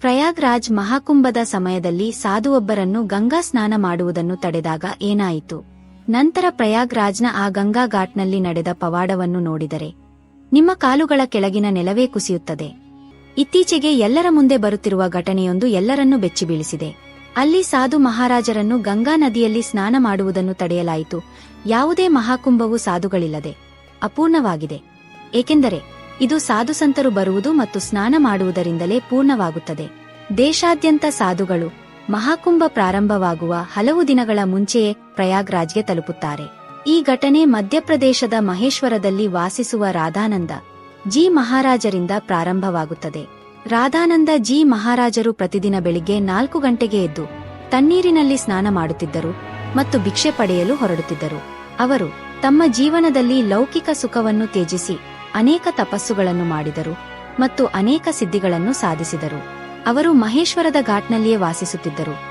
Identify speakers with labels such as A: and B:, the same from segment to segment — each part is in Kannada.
A: ಪ್ರಯಾಗ್ರಾಜ್ ಮಹಾಕುಂಭದ ಸಮಯದಲ್ಲಿ ಸಾಧುವೊಬ್ಬರನ್ನು ಗಂಗಾ ಸ್ನಾನ ಮಾಡುವುದನ್ನು ತಡೆದಾಗ ಏನಾಯಿತು? ನಂತರ ಪ್ರಯಾಗ್ರಾಜ್ನ ಆ ಗಂಗಾ ಘಾಟ್ನಲ್ಲಿ ನಡೆದ ಪವಾಡವನ್ನು ನೋಡಿದರೆ ನಿಮ್ಮ ಕಾಲುಗಳ ಕೆಳಗಿನ ನೆಲವೇ ಕುಸಿಯುತ್ತದೆ. ಇತ್ತೀಚೆಗೆ ಎಲ್ಲರ ಮುಂದೆ ಬರುತ್ತಿರುವ ಘಟನೆಯೊಂದು ಎಲ್ಲರನ್ನೂ ಬೆಚ್ಚಿಬೀಳಿಸಿದೆ. ಅಲ್ಲಿ ಸಾಧು ಮಹಾರಾಜರನ್ನು ಗಂಗಾ ನದಿಯಲ್ಲಿ ಸ್ನಾನ ಮಾಡುವುದನ್ನು ತಡೆಯಲಾಯಿತು. ಯಾವುದೇ ಮಹಾಕುಂಭವು ಸಾಧುಗಳಿಲ್ಲದೆ ಅಪೂರ್ಣವಾಗಿದೆ. ಏಕೆಂದರೆ ಇದು ಸಾಧುಸಂತರು ಬರುವುದು ಮತ್ತು ಸ್ನಾನ ಮಾಡುವುದರಿಂದಲೇ ಪೂರ್ಣವಾಗುತ್ತದೆ. ದೇಶಾದ್ಯಂತ ಸಾಧುಗಳು ಮಹಾಕುಂಭ ಪ್ರಾರಂಭವಾಗುವ ಹಲವು ದಿನಗಳ ಮುಂಚೆಯೇ ಪ್ರಯಾಗ್ರಾಜ್ಗೆ ತಲುಪುತ್ತಾರೆ. ಈ ಘಟನೆ ಮಧ್ಯಪ್ರದೇಶದ ಮಹೇಶ್ವರದಲ್ಲಿ ವಾಸಿಸುವ ರಾಧಾನಂದ ಜಿ ಮಹಾರಾಜರಿಂದ ಪ್ರಾರಂಭವಾಗುತ್ತದೆ. ರಾಧಾನಂದ ಜಿ ಮಹಾರಾಜರು ಪ್ರತಿದಿನ ಬೆಳಿಗ್ಗೆ ನಾಲ್ಕು ಗಂಟೆಗೆ ಎದ್ದು ತಣ್ಣೀರಿನಲ್ಲಿ ಸ್ನಾನ ಮಾಡುತ್ತಿದ್ದರು ಮತ್ತು ಭಿಕ್ಷೆ ಪಡೆಯಲು ಹೊರಡುತ್ತಿದ್ದರು. ಅವರು ತಮ್ಮ ಜೀವನದಲ್ಲಿ ಲೌಕಿಕ ಸುಖವನ್ನು ತ್ಯಜಿಸಿ ಅನೇಕ ತಪಸ್ಸುಗಳನ್ನು ಮಾಡಿದರು ಮತ್ತು ಅನೇಕ ಸಿದ್ಧಿಗಳನ್ನು ಸಾಧಿಸಿದರು. ಅವರು ಮಹೇಶ್ವರದ ಘಾಟ್ನಲ್ಲಿಯೇ ವಾಸಿಸುತ್ತಿದ್ದರು.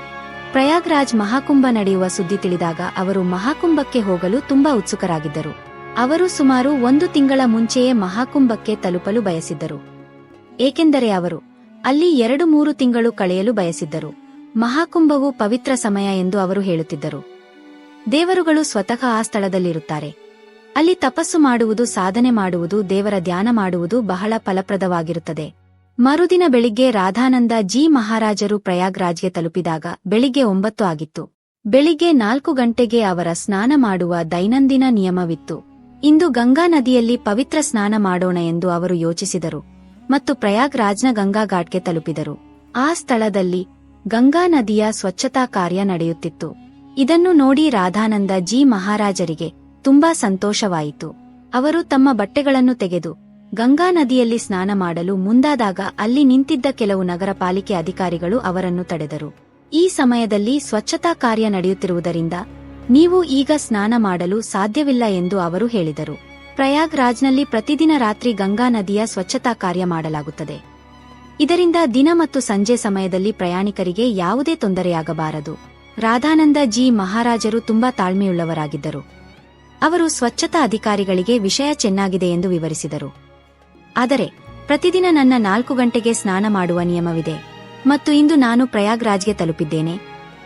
A: ಪ್ರಯಾಗ್ರಾಜ್ ಮಹಾಕುಂಭ ನಡೆಯುವ ಸುದ್ದಿ ತಿಳಿದಾಗ ಅವರು ಮಹಾಕುಂಭಕ್ಕೆ ಹೋಗಲು ತುಂಬಾ ಉತ್ಸುಕರಾಗಿದ್ದರು. ಅವರು ಸುಮಾರು ಒಂದು ತಿಂಗಳ ಮುಂಚೆಯೇ ಮಹಾಕುಂಭಕ್ಕೆ ತಲುಪಲು ಬಯಸಿದ್ದರು. ಏಕೆಂದರೆ ಅವರು ಅಲ್ಲಿ ಎರಡು ಮೂರು ತಿಂಗಳು ಕಳೆಯಲು ಬಯಸಿದ್ದರು. ಮಹಾಕುಂಭವು ಪವಿತ್ರ ಸಮಯ ಎಂದು ಅವರು ಹೇಳುತ್ತಿದ್ದರು. ದೇವರುಗಳು ಸ್ವತಃ ಆ ಸ್ಥಳದಲ್ಲಿರುತ್ತಾರೆ. ಅಲ್ಲಿ ತಪಸ್ಸು ಮಾಡುವುದು, ಸಾಧನೆ ಮಾಡುವುದು, ದೇವರ ಧ್ಯಾನ ಮಾಡುವುದು ಬಹಳ ಫಲಪ್ರದವಾಗಿರುತ್ತದೆ. ಮರುದಿನ ಬೆಳಿಗ್ಗೆ ರಾಧಾನಂದ ಜಿ ಮಹಾರಾಜರು ಪ್ರಯಾಗ್ರಾಜ್ಗೆ ತಲುಪಿದಾಗ ಬೆಳಿಗ್ಗೆ ಒಂಬತ್ತು ಆಗಿತ್ತು. ಬೆಳಿಗ್ಗೆ ನಾಲ್ಕು ಗಂಟೆಗೆ ಅವರ ಸ್ನಾನ ಮಾಡುವ ದೈನಂದಿನ ನಿಯಮವಿತ್ತು. ಇಂದು ಗಂಗಾ ನದಿಯಲ್ಲಿ ಪವಿತ್ರ ಸ್ನಾನ ಮಾಡೋಣ ಎಂದು ಅವರು ಯೋಚಿಸಿದರು ಮತ್ತು ಪ್ರಯಾಗ್ರಾಜ್ನ ಗಂಗಾ ಘಾಟ್ಗೆ ತಲುಪಿದರು. ಆ ಸ್ಥಳದಲ್ಲಿ ಗಂಗಾ ನದಿಯ ಸ್ವಚ್ಛತಾ ಕಾರ್ಯ ನಡೆಯುತ್ತಿತ್ತು. ಇದನ್ನು ನೋಡಿ ರಾಧಾನಂದ ಜಿ ಮಹಾರಾಜರಿಗೆ ತುಂಬಾ ಸಂತೋಷವಾಯಿತು. ಅವರು ತಮ್ಮ ಬಟ್ಟೆಗಳನ್ನು ತೆಗೆದು ಗಂಗಾ ನದಿಯಲ್ಲಿ ಸ್ನಾನ ಮಾಡಲು ಮುಂದಾದಾಗ ಅಲ್ಲಿ ನಿಂತಿದ್ದ ಕೆಲವು ನಗರ ಪಾಲಿಕೆ ಅಧಿಕಾರಿಗಳು ಅವರನ್ನು ತಡೆದರು. ಈ ಸಮಯದಲ್ಲಿ ಸ್ವಚ್ಛತಾ ಕಾರ್ಯ ನಡೆಯುತ್ತಿರುವುದರಿಂದ ನೀವು ಈಗ ಸ್ನಾನ ಮಾಡಲು ಸಾಧ್ಯವಿಲ್ಲ ಎಂದು ಅವರು ಹೇಳಿದರು. ಪ್ರಯಾಗ್ ರಾಜ್ನಲ್ಲಿ ಪ್ರತಿದಿನ ರಾತ್ರಿ ಗಂಗಾ ನದಿಯ ಸ್ವಚ್ಛತಾ ಕಾರ್ಯ ಮಾಡಲಾಗುತ್ತದೆ. ಇದರಿಂದ ದಿನ ಮತ್ತು ಸಂಜೆ ಸಮಯದಲ್ಲಿ ಪ್ರಯಾಣಿಕರಿಗೆ ಯಾವುದೇ ತೊಂದರೆಯಾಗಬಾರದು. ರಾಧಾನಂದ ಜಿ ಮಹಾರಾಜರು ತುಂಬಾ ತಾಳ್ಮೆಯುಳ್ಳವರಾಗಿದ್ದರು. ಅವರು ಸ್ವಚ್ಛತಾ ಅಧಿಕಾರಿಗಳಿಗೆ ವಿಷಯ ಚೆನ್ನಾಗಿದೆ ಎಂದು ವಿವರಿಸಿದರು. ಆದರೆ, ಪ್ರತಿದಿನ ನನ್ನ ನಾಲ್ಕು ಗಂಟೆಗೆ ಸ್ನಾನ ಮಾಡುವ ನಿಯಮವಿದೆ. ಮತ್ತು ಇಂದು ನಾನು ಪ್ರಯಾಗ್ರಾಜ್ಗೆ ತಲುಪಿದ್ದೇನೆ.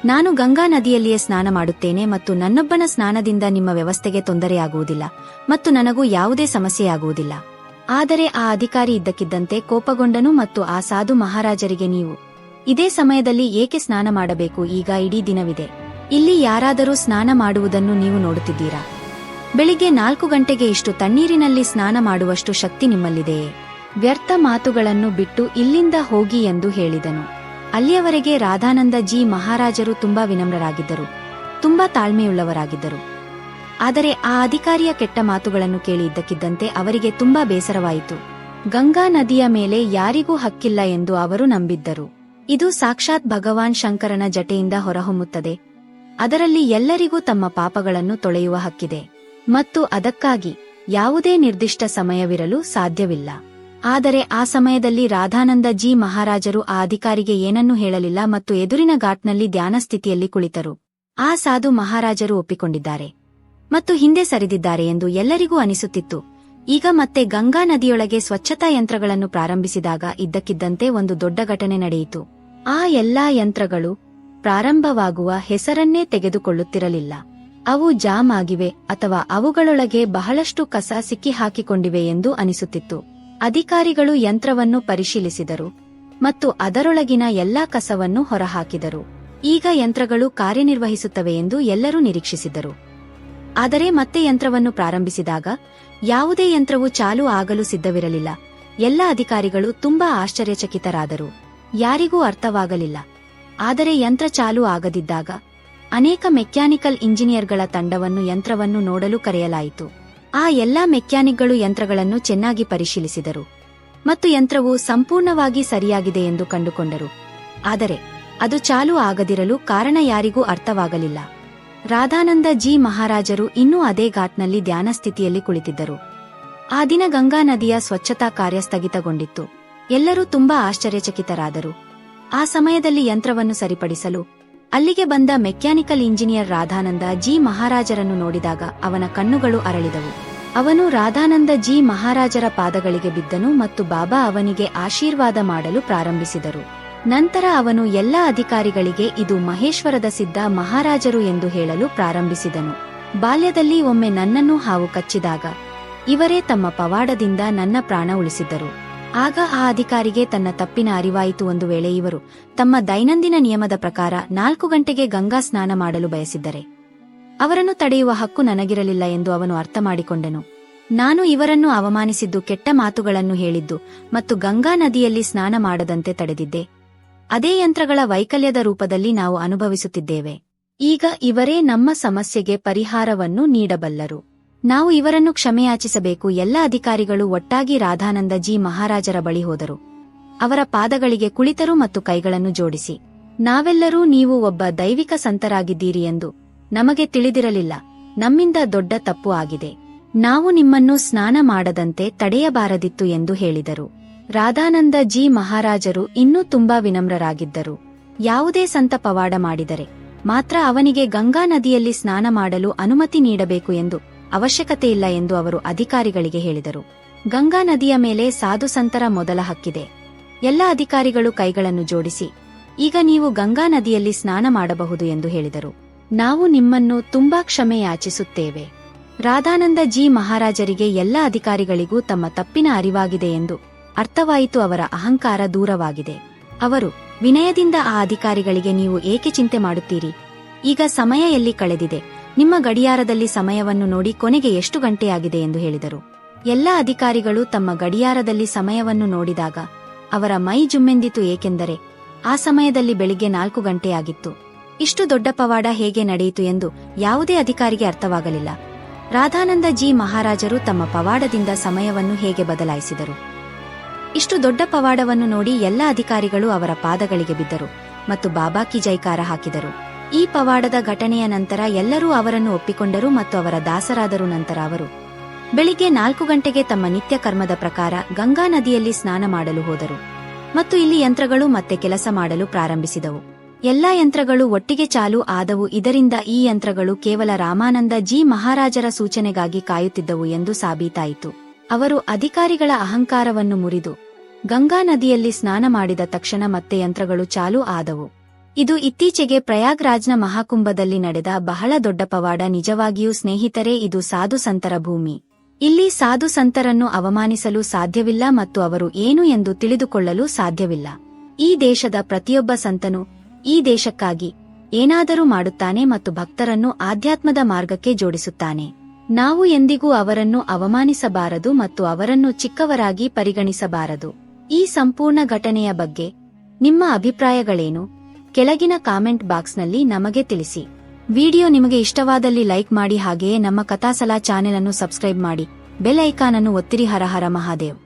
A: ನಾನು ಗಂಗಾ ನದಿಯಲ್ಲಿಯೇ ಸ್ನಾನ ಮಾಡುತ್ತೇನೆ ಮತ್ತು ನನ್ನೊಬ್ಬನ ಸ್ನಾನದಿಂದ ನಿಮ್ಮ ವ್ಯವಸ್ಥೆಗೆ ತೊಂದರೆಯಾಗುವುದಿಲ್ಲ ಮತ್ತು ನನಗೂ ಯಾವುದೇ ಸಮಸ್ಯೆಯಾಗುವುದಿಲ್ಲ. ಆದರೆ ಆ ಅಧಿಕಾರಿ ಇದ್ದಕ್ಕಿದ್ದಂತೆ ಕೋಪಗೊಂಡನು ಮತ್ತು ಆ ಸಾಧು ಮಹಾರಾಜರಿಗೆ ನೀವು ಇದೇ ಸಮಯದಲ್ಲಿ ಏಕೆ ಸ್ನಾನ ಮಾಡಬೇಕು ಈಗ ಇಡೀ ದಿನವಿದೆ. ಇಲ್ಲಿ ಯಾರಾದರೂ ಸ್ನಾನ ಮಾಡುವುದನ್ನು ನೀವು ನೋಡುತ್ತಿದ್ದೀರಾ? ಬೆಳಿಗ್ಗೆ ನಾಲ್ಕು ಗಂಟೆಗೆ ಇಷ್ಟು ತಣ್ಣೀರಿನಲ್ಲಿ ಸ್ನಾನ ಮಾಡುವಷ್ಟು ಶಕ್ತಿ ನಿಮ್ಮಲ್ಲಿದೆಯೇ ವ್ಯರ್ಥ ಮಾತುಗಳನ್ನು ಬಿಟ್ಟು ಇಲ್ಲಿಂದ ಹೋಗಿ ಎಂದು ಹೇಳಿದನು. ಅಲ್ಲಿಯವರೆಗೆ ರಾಧಾನಂದ ಜಿ ಮಹಾರಾಜರು ತುಂಬಾ ವಿನಮ್ರರಾಗಿದ್ದರು. ತುಂಬಾ ತಾಳ್ಮೆಯುಳ್ಳವರಾಗಿದ್ದರು. ಆದರೆ ಆ ಅಧಿಕಾರಿಯ ಕೆಟ್ಟ ಮಾತುಗಳನ್ನು ಕೇಳಿ ಇದ್ದಕ್ಕಿದ್ದಂತೆ ಅವರಿಗೆ ತುಂಬಾ ಬೇಸರವಾಯಿತು. ಗಂಗಾ ನದಿಯ ಮೇಲೆ ಯಾರಿಗೂ ಹಕ್ಕಿಲ್ಲ ಎಂದು ಅವರು ನಂಬಿದ್ದರು. ಇದು ಸಾಕ್ಷಾತ್ ಭಗವಾನ್ ಶಂಕರನ ಜಟೆಯಿಂದ ಹೊರಹೊಮ್ಮುತ್ತದೆ. ಅದರಲ್ಲಿ ಎಲ್ಲರಿಗೂ ತಮ್ಮ ಪಾಪಗಳನ್ನು ತೊಳೆಯುವ ಹಕ್ಕಿದೆ. ಮತ್ತು ಅದಕ್ಕಾಗಿ ಯಾವುದೇ ನಿರ್ದಿಷ್ಟ ಸಮಯವಿರಲು ಸಾಧ್ಯವಿಲ್ಲ. ಆದರೆ ಆ ಸಮಯದಲ್ಲಿ ರಾಧಾನಂದ ಜಿ ಮಹಾರಾಜರು ಆ ಅಧಿಕಾರಿಗೆ ಏನನ್ನೂ ಹೇಳಲಿಲ್ಲ ಮತ್ತು ಎದುರಿನ ಘಾಟ್ನಲ್ಲಿ ಧ್ಯಾನ ಸ್ಥಿತಿಯಲ್ಲಿ ಕುಳಿತರು. ಆ ಸಾಧು ಮಹಾರಾಜರು ಒಪ್ಪಿಕೊಂಡಿದ್ದಾರೆ. ಮತ್ತು ಹಿಂದೆ ಸರಿದಿದ್ದಾರೆ ಎಂದು ಎಲ್ಲರಿಗೂ ಅನಿಸುತ್ತಿತ್ತು. ಈಗ ಮತ್ತೆ ಗಂಗಾ ನದಿಯೊಳಗೆ ಸ್ವಚ್ಛತಾ ಯಂತ್ರಗಳನ್ನು ಪ್ರಾರಂಭಿಸಿದಾಗ ಇದ್ದಕ್ಕಿದ್ದಂತೆ ಒಂದು ದೊಡ್ಡ ಘಟನೆ ನಡೆಯಿತು. ಆ ಎಲ್ಲಾ ಯಂತ್ರಗಳು ಪ್ರಾರಂಭವಾಗುವ ಹೆಸರನ್ನೇ ತೆಗೆದುಕೊಳ್ಳುತ್ತಿರಲಿಲ್ಲ. ಅವು ಜಾಮ್ ಆಗಿವೆ ಅಥವಾ ಅವುಗಳೊಳಗೆ ಬಹಳಷ್ಟು ಕಸ ಸಿಕ್ಕಿ ಹಾಕಿಕೊಂಡಿವೆ ಎಂದು ಅನಿಸುತ್ತಿತ್ತು. ಅಧಿಕಾರಿಗಳು ಯಂತ್ರವನ್ನು ಪರಿಶೀಲಿಸಿದರು ಮತ್ತು ಅದರೊಳಗಿನ ಎಲ್ಲಾ ಕಸವನ್ನು ಹೊರಹಾಕಿದರು. ಈಗ ಯಂತ್ರಗಳು ಕಾರ್ಯನಿರ್ವಹಿಸುತ್ತವೆ ಎಂದು ಎಲ್ಲರೂ ನಿರೀಕ್ಷಿಸಿದರು. ಆದರೆ ಮತ್ತೆ ಯಂತ್ರವನ್ನು ಪ್ರಾರಂಭಿಸಿದಾಗ ಯಾವುದೇ ಯಂತ್ರವು ಚಾಲು ಆಗಲು ಸಿದ್ಧವಿರಲಿಲ್ಲ. ಎಲ್ಲ ಅಧಿಕಾರಿಗಳು ತುಂಬಾ ಆಶ್ಚರ್ಯಚಕಿತರಾದರು. ಯಾರಿಗೂ ಅರ್ಥವಾಗಲಿಲ್ಲ. ಆದರೆ ಯಂತ್ರ ಚಾಲು ಆಗದಿದ್ದಾಗ ಅನೇಕ ಮೆಕ್ಯಾನಿಕಲ್ ಇಂಜಿನಿಯರ್ಗಳ ತಂಡವನ್ನು ಯಂತ್ರವನ್ನು ನೋಡಲು ಕರೆಯಲಾಯಿತು. ಆ ಎಲ್ಲಾ ಮೆಕ್ಯಾನಿಕ್ಗಳು ಯಂತ್ರಗಳನ್ನು ಚೆನ್ನಾಗಿ ಪರಿಶೀಲಿಸಿದರು. ಮತ್ತು ಯಂತ್ರವು ಸಂಪೂರ್ಣವಾಗಿ ಸರಿಯಾಗಿದೆ ಎಂದು ಕಂಡುಕೊಂಡರು. ಆದರೆ, ಅದು ಚಾಲು ಆಗದಿರಲು ಕಾರಣ ಯಾರಿಗೂ ಅರ್ಥವಾಗಲಿಲ್ಲ. ರಾಧಾನಂದ ಜಿ. ಮಹಾರಾಜರು ಇನ್ನೂ ಅದೇ ಘಾಟ್ನಲ್ಲಿ ಧ್ಯಾನ ಸ್ಥಿತಿಯಲ್ಲಿ ಕುಳಿತಿದ್ದರು. ಆ ದಿನ ಗಂಗಾ ನದಿಯ ಸ್ವಚ್ಛತಾ ಕಾರ್ಯ ಸ್ಥಗಿತಗೊಂಡಿತ್ತು. ಎಲ್ಲರೂ ತುಂಬಾ ಆಶ್ಚರ್ಯಚಕಿತರಾದರು. ಆ ಸಮಯದಲ್ಲಿ ಯಂತ್ರವನ್ನು ಸರಿಪಡಿಸಲು ಅಲ್ಲಿಗೆ ಬಂದ ಮೆಕ್ಯಾನಿಕಲ್ ಇಂಜಿನಿಯರ್ ರಾಧಾನಂದ ಜಿ ಮಹಾರಾಜರನ್ನು ನೋಡಿದಾಗ ಅವನ ಕಣ್ಣುಗಳು ಅರಳಿದವು. ಅವನು ರಾಧಾನಂದ ಜಿ ಮಹಾರಾಜರ ಪಾದಗಳಿಗೆ ಬಿದ್ದನು ಮತ್ತು ಬಾಬಾ ಅವನಿಗೆ ಆಶೀರ್ವಾದ ಮಾಡಲು ಪ್ರಾರಂಭಿಸಿದರು. ನಂತರ ಅವನು ಎಲ್ಲ ಅಧಿಕಾರಿಗಳಿಗೆ ಇದು ಮಹೇಶ್ವರದ ಸಿದ್ಧ ಮಹಾರಾಜರು ಎಂದು ಹೇಳಲು ಪ್ರಾರಂಭಿಸಿದನು. ಬಾಲ್ಯದಲ್ಲಿ ಒಮ್ಮೆ ನನ್ನನ್ನು ಹಾವು ಕಚ್ಚಿದಾಗ ಇವರೇ ತಮ್ಮ ಪವಾಡದಿಂದ ನನ್ನ ಪ್ರಾಣ ಉಳಿಸಿದ್ದರು. ಆಗ ಆ ಅಧಿಕಾರಿಗೆ ತನ್ನ ತಪ್ಪಿನ ಅರಿವಾಯಿತು ಒಂದು ವೇಳೆ ಇವರು ತಮ್ಮ ದೈನಂದಿನ ನಿಯಮದ ಪ್ರಕಾರ ನಾಲ್ಕು ಗಂಟೆಗೆ ಗಂಗಾ ಸ್ನಾನ ಮಾಡಲು ಬಯಸಿದ್ದರೆ. ಅವರನ್ನು ತಡೆಯುವ ಹಕ್ಕು ನನಗಿರಲಿಲ್ಲ ಎಂದು ಅವನು ಅರ್ಥ ಮಾಡಿಕೊಂಡನು. ನಾನು ಇವರನ್ನು ಅವಮಾನಿಸಿದ್ದು ಕೆಟ್ಟ ಮಾತುಗಳನ್ನು ಹೇಳಿದ್ದು ಮತ್ತು ಗಂಗಾ ನದಿಯಲ್ಲಿ ಸ್ನಾನ ಮಾಡದಂತೆ ತಡೆದಿದ್ದೆ. ಅದೇ ಯಂತ್ರಗಳ ವೈಕಲ್ಯದ ರೂಪದಲ್ಲಿ ನಾವು ಅನುಭವಿಸುತ್ತಿದ್ದೇವೆ. ಈಗ ಇವರೇ ನಮ್ಮ ಸಮಸ್ಯೆಗೆ ಪರಿಹಾರವನ್ನು ನೀಡಬಲ್ಲರು. ನಾವು ಇವರನ್ನು ಕ್ಷಮೆಯಾಚಿಸಬೇಕು. ಎಲ್ಲ ಅಧಿಕಾರಿಗಳು ಒಟ್ಟಾಗಿ ರಾಧಾನಂದ ಜಿ ಮಹಾರಾಜರ ಬಳಿ ಹೋದರು. ಅವರ ಪಾದಗಳಿಗೆ ಕುಳಿತರು ಮತ್ತು ಕೈಗಳನ್ನು ಜೋಡಿಸಿ. ನಾವೆಲ್ಲರೂ ನೀವು ಒಬ್ಬ ದೈವಿಕ ಸಂತರಾಗಿದ್ದೀರಿ ಎಂದು ನಮಗೆ ತಿಳಿದಿರಲಿಲ್ಲ. ನಮ್ಮಿಂದ ದೊಡ್ಡ ತಪ್ಪು ಆಗಿದೆ. ನಾವು ನಿಮ್ಮನ್ನು ಸ್ನಾನ ಮಾಡದಂತೆ ತಡೆಯಬಾರದಿತ್ತು ಎಂದು ಹೇಳಿದರು. ರಾಧಾನಂದ ಜಿ ಮಹಾರಾಜರು ಇನ್ನೂ ತುಂಬಾ ವಿನಮ್ರರಾಗಿದ್ದರು. ಯಾವುದೇ ಸಂತ ಪವಾಡ ಮಾಡಿದರೆ ಮಾತ್ರ ಅವನಿಗೆ ಗಂಗಾ ನದಿಯಲ್ಲಿ ಸ್ನಾನ ಮಾಡಲು ಅನುಮತಿ ನೀಡಬೇಕು ಎಂದು ಅವಶ್ಯಕತೆಯಿಲ್ಲ ಎಂದು ಅವರು ಅಧಿಕಾರಿಗಳಿಗೆ ಹೇಳಿದರು. ಗಂಗಾ ನದಿಯ ಮೇಲೆ ಸಾಧು ಸಂತರ ಮೊದಲ ಹಕ್ಕಿದೆ. ಎಲ್ಲ ಅಧಿಕಾರಿಗಳು ಕೈಗಳನ್ನು ಜೋಡಿಸಿ, ಈಗ ನೀವು ಗಂಗಾ ನದಿಯಲ್ಲಿ ಸ್ನಾನ ಮಾಡಬಹುದು ಎಂದು ಹೇಳಿದರು. ನಾವು ನಿಮ್ಮನ್ನು ತುಂಬಾ ಕ್ಷಮೆ ಯಾಚಿಸುತ್ತೇವೆ. ರಾಧಾನಂದ ಜಿ ಮಹಾರಾಜರಿಗೆ ಎಲ್ಲ ಅಧಿಕಾರಿಗಳಿಗೂ ತಮ್ಮ ತಪ್ಪಿನ ಅರಿವಾಗಿದೆ ಎಂದು ಅರ್ಥವಾಯಿತು ಅವರ ಅಹಂಕಾರ ದೂರವಾಗಿದೆ. ಅವರು, ವಿನಯದಿಂದ ಆ ಅಧಿಕಾರಿಗಳಿಗೆ ನೀವು ಏಕೆ ಚಿಂತೆ ಮಾಡುತ್ತೀರಿ? ಈಗ ಸಮಯ ಎಲ್ಲಿ ಕಳೆದಿದೆ? ನಿಮ್ಮ ಗಡಿಯಾರದಲ್ಲಿ ಸಮಯವನ್ನು ನೋಡಿ ಕೊನೆಗೆ ಎಷ್ಟು ಗಂಟೆಯಾಗಿದೆ ಎಂದು ಹೇಳಿದರು. ಎಲ್ಲ ಅಧಿಕಾರಿಗಳು ತಮ್ಮ ಗಡಿಯಾರದಲ್ಲಿ ಸಮಯವನ್ನು ನೋಡಿದಾಗ ಅವರ ಮೈ ಜುಮ್ಮೆಂದಿತು ಏಕೆಂದರೆ ಆ ಸಮಯದಲ್ಲಿ ಬೆಳಿಗ್ಗೆ ನಾಲ್ಕು ಗಂಟೆಯಾಗಿತ್ತು. ಇಷ್ಟು ದೊಡ್ಡ ಪವಾಡ ಹೇಗೆ ನಡೆಯಿತು ಎಂದು ಯಾವುದೇ ಅಧಿಕಾರಿಗೆ ಅರ್ಥವಾಗಲಿಲ್ಲ. ರಾಧಾನಂದ ಜಿ ಮಹಾರಾಜರು ತಮ್ಮ ಪವಾಡದಿಂದ ಸಮಯವನ್ನು ಹೇಗೆ ಬದಲಾಯಿಸಿದರು. ಇಷ್ಟು ದೊಡ್ಡ ಪವಾಡವನ್ನು ನೋಡಿ ಎಲ್ಲ ಅಧಿಕಾರಿಗಳು ಅವರ ಪಾದಗಳಿಗೆ ಬಿದ್ದರು ಮತ್ತು ಬಾಬಾ ಕಿ ಜೈಕಾರ ಹಾಕಿದರು. ಈ ಪವಾಡದ ಘಟನೆಯ ನಂತರ ಎಲ್ಲರೂ ಅವರನ್ನು ಒಪ್ಪಿಕೊಂಡರು ಮತ್ತು ಅವರ ದಾಸರಾದರು ನಂತರ ಅವರು ಬೆಳಿಗ್ಗೆ ನಾಲ್ಕು ಗಂಟೆಗೆ ತಮ್ಮ ನಿತ್ಯ ಕರ್ಮದ ಪ್ರಕಾರ ಗಂಗಾ ನದಿಯಲ್ಲಿ ಸ್ನಾನ ಮಾಡಲು ಹೋದರು. ಮತ್ತು ಇಲ್ಲಿ ಯಂತ್ರಗಳು ಮತ್ತೆ ಕೆಲಸ ಮಾಡಲು ಪ್ರಾರಂಭಿಸಿದವು. ಎಲ್ಲಾ ಯಂತ್ರಗಳು ಒಟ್ಟಿಗೆ ಚಾಲು ಆದವು. ಇದರಿಂದ ಈ ಯಂತ್ರಗಳು ಕೇವಲ ರಾಮಾನಂದ ಜಿ ಮಹಾರಾಜರ ಸೂಚನೆಗಾಗಿ ಕಾಯುತ್ತಿದ್ದವು ಎಂದು ಸಾಬೀತಾಯಿತು. ಅವರು ಅಧಿಕಾರಿಗಳ ಅಹಂಕಾರವನ್ನು ಮುರಿದು ಗಂಗಾ ನದಿಯಲ್ಲಿ ಸ್ನಾನ ಮಾಡಿದ ತಕ್ಷಣ ಮತ್ತೆ ಯಂತ್ರಗಳು ಚಾಲು ಆದವು. ಇದು ಇತ್ತೀಚೆಗೆ ಪ್ರಯಾಗ್ರಾಜ್ನ ಮಹಾಕುಂಭದಲ್ಲಿ ನಡೆದ ಬಹಳ ದೊಡ್ಡ ಪವಾಡ. ನಿಜವಾಗಿಯೂ ಸ್ನೇಹಿತರೇ, ಇದು ಸಾಧು ಸಂತರ ಭೂಮಿ. ಇಲ್ಲಿ ಸಾಧು ಸಂತರನ್ನು ಅವಮಾನಿಸಲು ಸಾಧ್ಯವಿಲ್ಲ ಮತ್ತು ಅವರು ಏನು ಎಂದು ತಿಳಿದುಕೊಳ್ಳಲು ಸಾಧ್ಯವಿಲ್ಲ. ಈ ದೇಶದ ಪ್ರತಿಯೊಬ್ಬ ಸಂತನು ಈ ದೇಶಕ್ಕಾಗಿ ಏನಾದರೂ ಮಾಡುತ್ತಾನೆ ಮತ್ತು ಭಕ್ತರನ್ನು ಆಧ್ಯಾತ್ಮದ ಮಾರ್ಗಕ್ಕೆ ಜೋಡಿಸುತ್ತಾನೆ. ನಾವು ಎಂದಿಗೂ ಅವರನ್ನು ಅವಮಾನಿಸಬಾರದು ಮತ್ತು ಅವರನ್ನು ಚಿಕ್ಕವರಾಗಿ ಪರಿಗಣಿಸಬಾರದು. ಈ ಸಂಪೂರ್ಣ ಘಟನೆಯ ಬಗ್ಗೆ ನಿಮ್ಮ ಅಭಿಪ್ರಾಯಗಳೇನು? ಕೆಳಗಿನ ಕಾಮೆಂಟ್ ಬಾಕ್ಸ್ನಲ್ಲಿ ನಮಗೆ ತಿಳಿಸಿ. ವಿಡಿಯೋ ನಿಮಗೆ ಇಷ್ಟವಾದಲ್ಲಿ ಲೈಕ್ ಮಾಡಿ ಹಾಗೆಯೇ ನಮ್ಮ ಕಥಾಸಲ ಚಾನೆಲ್ ಅನ್ನು ಸಬ್ಸ್ಕ್ರೈಬ್ ಮಾಡಿ. ಬೆಲ್ ಐಕಾನ್ ಅನ್ನು ಒತ್ತಿರಿ ಹರ ಹರ ಮಹಾದೇವ್.